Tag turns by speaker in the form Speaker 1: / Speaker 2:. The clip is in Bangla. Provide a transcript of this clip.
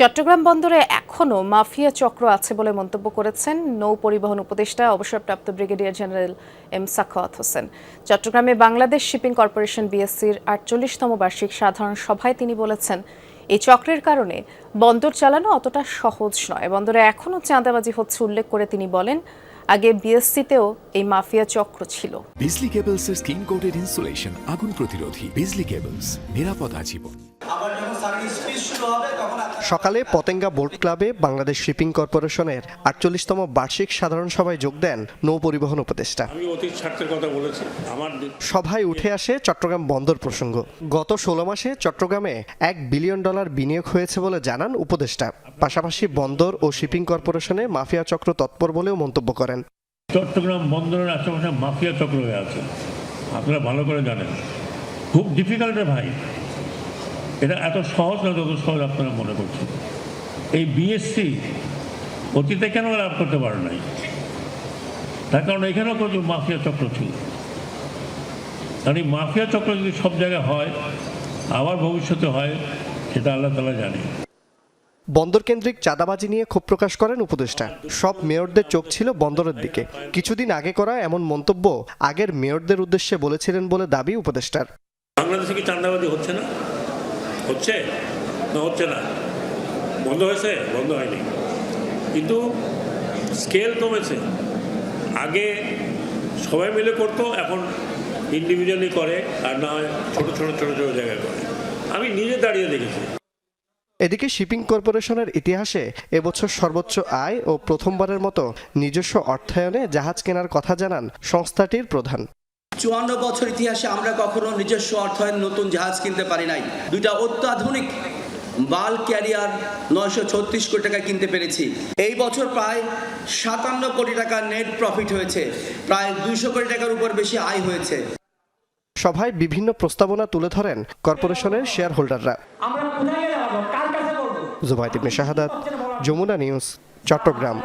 Speaker 1: চট্টগ্রাম বন্দরে এখনও মাফিয়া চক্র আছে বলে মন্তব্য করেছেন নৌ পরিবহন উপদেষ্টা, অবসরপ্রাপ্ত brigadier general M Sakhawat Hossain. চট্টগ্রামে বাংলাদেশ শিপিং কর্পোরেশন বিএসসির আটচল্লিশতম বার্ষিক সাধারণ সভায় তিনি বলেছেন, এই চক্রের কারণে বন্দর চালানো অতটা সহজ নয়। বন্দরে এখনও চাঁদাবাজি হচ্ছে উল্লেখ করে তিনি বলেন, আগে বিএসসিতেও এই মাফিয়া চক্র ছিল।
Speaker 2: বিজলি কেবলসের স্কিন কোটেড ইনসুলেশন আগুন প্রতিরোধী বিজলি কেবলস, নিরাপদ আজীবন।
Speaker 3: আবার যখন সার্ভিস ফিস শুরু হবে তখন আপনার
Speaker 4: সকালে পতেঙ্গা বোট ক্লাবে বাংলাদেশ শিপিং কর্পোরেশনের আটচল্লিশতম বার্ষিক সাধারণ সভায় যোগ দেন নৌ পরিবহন উপদেষ্টা।
Speaker 5: আমি অতীত স্বার্থের কথা বলেছি। আমার
Speaker 4: সভায় উঠে আসে চট্টগ্রাম বন্দর প্রসঙ্গ। গত ষোলো মাসে চট্টগ্রামে এক বিলিয়ন ডলার বিনিয়োগ হয়েছে বলে জানান উপদেষ্টা। পাশাপাশি বন্দর ও শিপিং কর্পোরেশনে মাফিয়া চক্র তৎপর বলেও মন্তব্য করেন।
Speaker 5: চট্টগ্রাম বন্দরের আশেপাশে মাফিয়া চক্র হয়ে আছে। আপনারা ভালো করে জানেন। খুব ডিফিকাল্ট ভাই। এটা এত সহজ না যত সহজ আপনারা মনে করছেন। এই বিএসসি অতীতে কেন লাভ করতে পারে নাই? তার কারণ এখানেও কিন্তু মাফিয়া চক্র ছিল। কারণ এই মাফিয়া চক্র যদি সব জায়গায় হয় আবার ভবিষ্যতে হয় সেটা আল্লাহ তালা জানে।
Speaker 4: বন্দর কেন্দ্রিক চাঁদাবাজি নিয়ে ক্ষোভ প্রকাশ করেন উপদেষ্টা। সব মেয়রদের চোখ ছিল বন্দরের দিকে। কিছুদিন আগে করা এমন মন্তব্য আগের মেয়রদের উদ্দেশ্যে বলেছিলেন বলে দাবি উপদেষ্টার।
Speaker 5: বাংলাদেশে কি চাঁদাবাজি হচ্ছে না? হচ্ছে না হচ্ছে না। বন্ধ হয়েছে, বন্ধ হয়নি। কিন্তু স্কেল কমেছে। আগে সবাই মিলে করতো, এখন ইন্ডিভিজুয়ালি করে, আর না হয় ছোটো ছোটো ছোটো ছোটো জায়গায় করে। আমি নিজে দাঁড়িয়ে দেখেছি।
Speaker 4: এদিকে শিপিং কর্পোরেশনের ইতিহাসে এবছর সর্বোচ্চ আয় ও প্রথমবারের মতো নিজস্ব অর্থায়নে জাহাজ কেনার কথা জানান সংস্থাটির প্রধান।
Speaker 3: চুয়ান্ন বছর ইতিহাসে আমরা কখনো নিজস্ব অর্থায়ন নতুন জাহাজ কিনতে পারি নাই। দুইটা অত্যাধুনিক বাল ক্যারিয়ার নয়শো ছত্রিশ কোটি টাকা কিনতে পেরেছি। এই বছর প্রায় সাতান্ন কোটি টাকার নেট প্রফিট হয়েছে। প্রায় দুইশো কোটি টাকার উপর বেশি আয় হয়েছে।
Speaker 4: সভায় বিভিন্ন প্রস্তাবনা তুলে ধরেন কর্পোরেশনের শেয়ার হোল্ডাররা
Speaker 6: আমরা কোথায় গেলে হবে কার কাছে বলব?
Speaker 4: জুবাইদ ইবনে শাহাদাত যমুনা নিউজ চট্টগ্রাম।